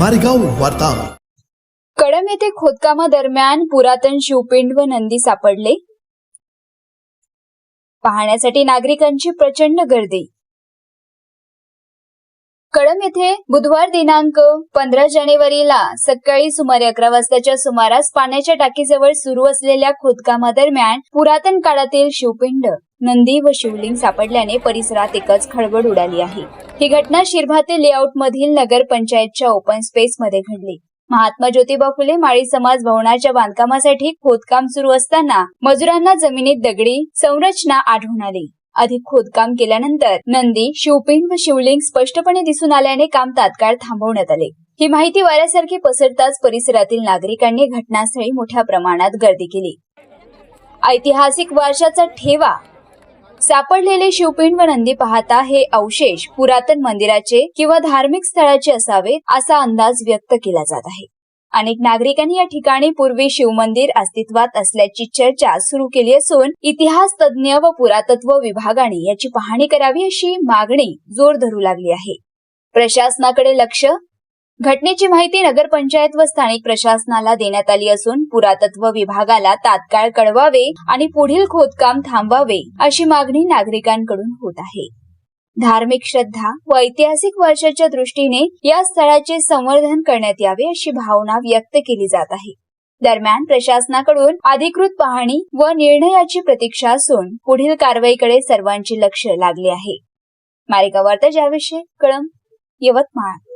मारेगाव वार्ता. कडम येथे खोदकामादरम्यान पुरातन शिवपिंड व नंदी सापडले. पाहण्यासाठी नागरिकांची प्रचंड गर्दी. कडम येथे बुधवार दिनांक पंधरा जानेवारीला सकाळी सुमारे अकरा वाजताच्या सुमारास पाण्याच्या टाकीजवळ सुरू असलेल्या खोदकामादरम्यान पुरातन काळातील शिवपिंड नंदी व शिवलिंग सापडल्याने परिसरात एकच खळबळ उडाली आहे. ही घटना शिरभाते लेआउट मधील नगर पंचायतच्या ओपन स्पेस मध्ये घडली. महात्मा ज्योतिबा फुले माळी समाज भवनाच्या बांधकामासाठी खोदकाम सुरू असताना मजुरांना जमिनीत दगडी संरचना आढळून आली. अधिक खोदकाम केल्यानंतर नंदी शिवपिंड व शिवलिंग स्पष्टपणे दिसून आल्याने काम तात्काळ थांबवण्यात आले. ही माहिती वाऱ्यासारखी पसरताच परिसरातील नागरिकांनी घटनास्थळी मोठ्या प्रमाणात गर्दी केली. ऐतिहासिक वारशाचा ठेवा सापडलेले शिवपिंड व नंदी पाहता हे अवशेष पुरातन मंदिराचे किंवा धार्मिक स्थळाचे असावेत असा अंदाज व्यक्त केला जात आहे. अनेक नागरिकांनी या ठिकाणी पूर्वी शिवमंदिर अस्तित्वात असल्याची चर्चा सुरू केली असून इतिहास तज्ज्ञ व पुरातत्व विभागाने याची पाहणी करावी अशी मागणी जोर धरू लागली आहे. प्रशासनाकडे लक्ष घटनेची माहिती नगरपंचायत व स्थानिक प्रशासनाला देण्यात आली असून पुरातत्व विभागाला तात्काळ कळवावे आणि पुढील खोदकाम थांबवावे अशी मागणी नागरिकांकडून होत आहे. धार्मिक श्रद्धा व ऐतिहासिक वर्षाच्या दृष्टीने या स्थळाचे संवर्धन करण्यात यावे अशी भावना व्यक्त केली जात आहे. दरम्यान प्रशासनाकडून अधिकृत पाहणी व निर्णयाची प्रतीक्षा असून पुढील कारवाईकडे सर्वांचे लक्ष लागले आहे. मारिका वार्ता ज्याविषयी कळम यवतमाळ.